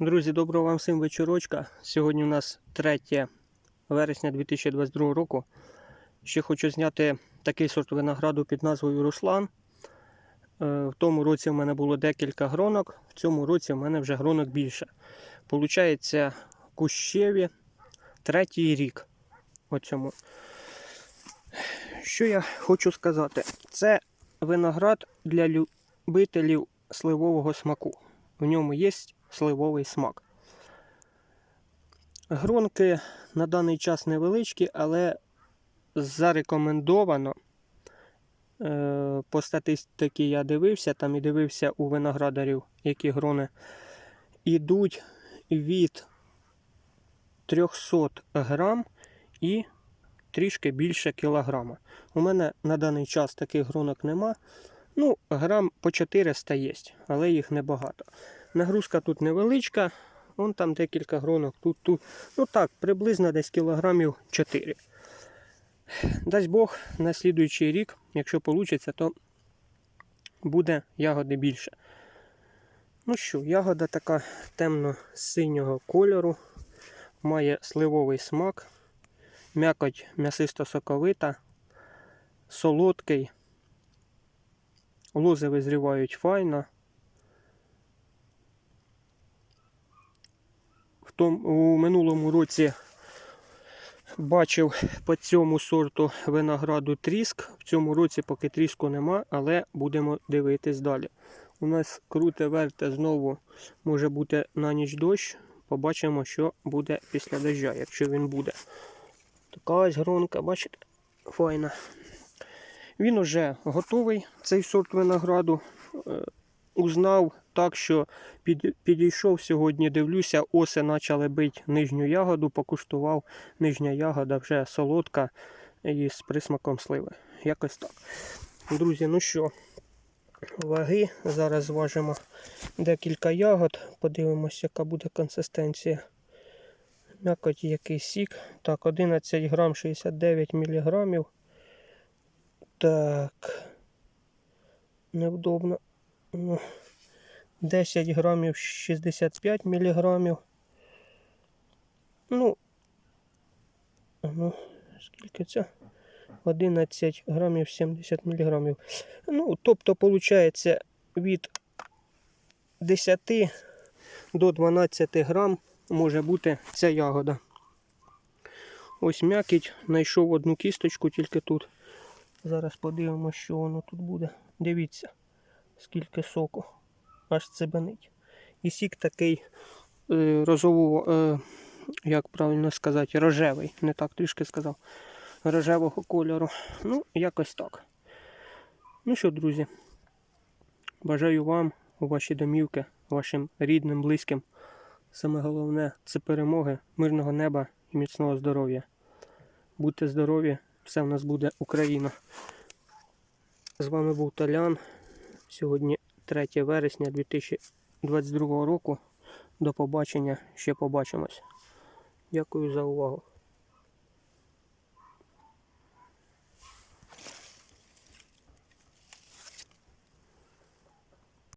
Друзі, доброго вам всім вечорочка. Сьогодні у нас 3 вересня 2022 року. Ще хочу зняти такий сорт винограду під назвою Руслан. Е, В тому році в мене було декілька гронок, в цьому році в мене вже гронок більше. Получається кущеві третій рік. Оцьому. Що я хочу сказати? Це виноград для любителів сливового смаку. В ньому є сливовий смак. Гронки на даний час невеличкі, але зарекомендовано. Е, По статистиці я дивився, там і дивився у виноградарів, які грони ідуть від 300 грам і трішки більше кілограма. У мене на даний час таких гронок нема. Ну, грам по 400 є, але їх небагато. Нагрузка тут невеличка, вон там декілька гронок, тут, тут. Ну так, приблизно десь кілограмів 4. Дасть Бог, на слідуючий рік, якщо вийде, то буде ягоди більше. Ну що, ягода така темно-синього кольору, має сливовий смак, м'якоть м'ясисто-соковита, солодкий, лози визрівають файно. Том, у минулому році бачив по цьому сорту винограду тріск. В цьому році поки тріску нема, але будемо дивитись далі. У нас круте верте знову може бути на ніч дощ. Побачимо, що буде після дождя, якщо він буде. Така ось гронка, бачите, файна. Він уже готовий, цей сорт винограду. Узнав так, що під, підійшов сьогодні, дивлюся, оси почали бити нижню ягоду, покуштував. Нижня ягода вже солодка і з присмаком сливи. Якось так. Друзі, ну що, ваги. Зараз зважимо декілька ягод. Подивимося, яка буде консистенція. М'якоть який сік. Так, 11 грам 69 міліграмів. Так. Невдобно. Ну, 10 грамів 65 міліграмів. Ну, ну, скільки це? 11 грамів 70 міліграмів. Ну, тобто, виходить, від 10 до 12 грам може бути ця ягода. Ось м'якіть, знайшов одну кісточку тільки тут. Зараз подивимося, що воно тут буде. Дивіться, скільки соку. Аж цибанить. І сік такий е, розового, е, як правильно сказати, рожевий. Не так трішки сказав. Рожевого кольору. Ну, якось так. Ну що, друзі, бажаю вам у ваші домівки, вашим рідним, близьким. Саме головне це перемоги, мирного неба і міцного здоров'я. Будьте здорові, все в нас буде Україна. З вами був Талян. Сьогодні 3 вересня 2022 року. До побачення, ще побачимось. Дякую за увагу.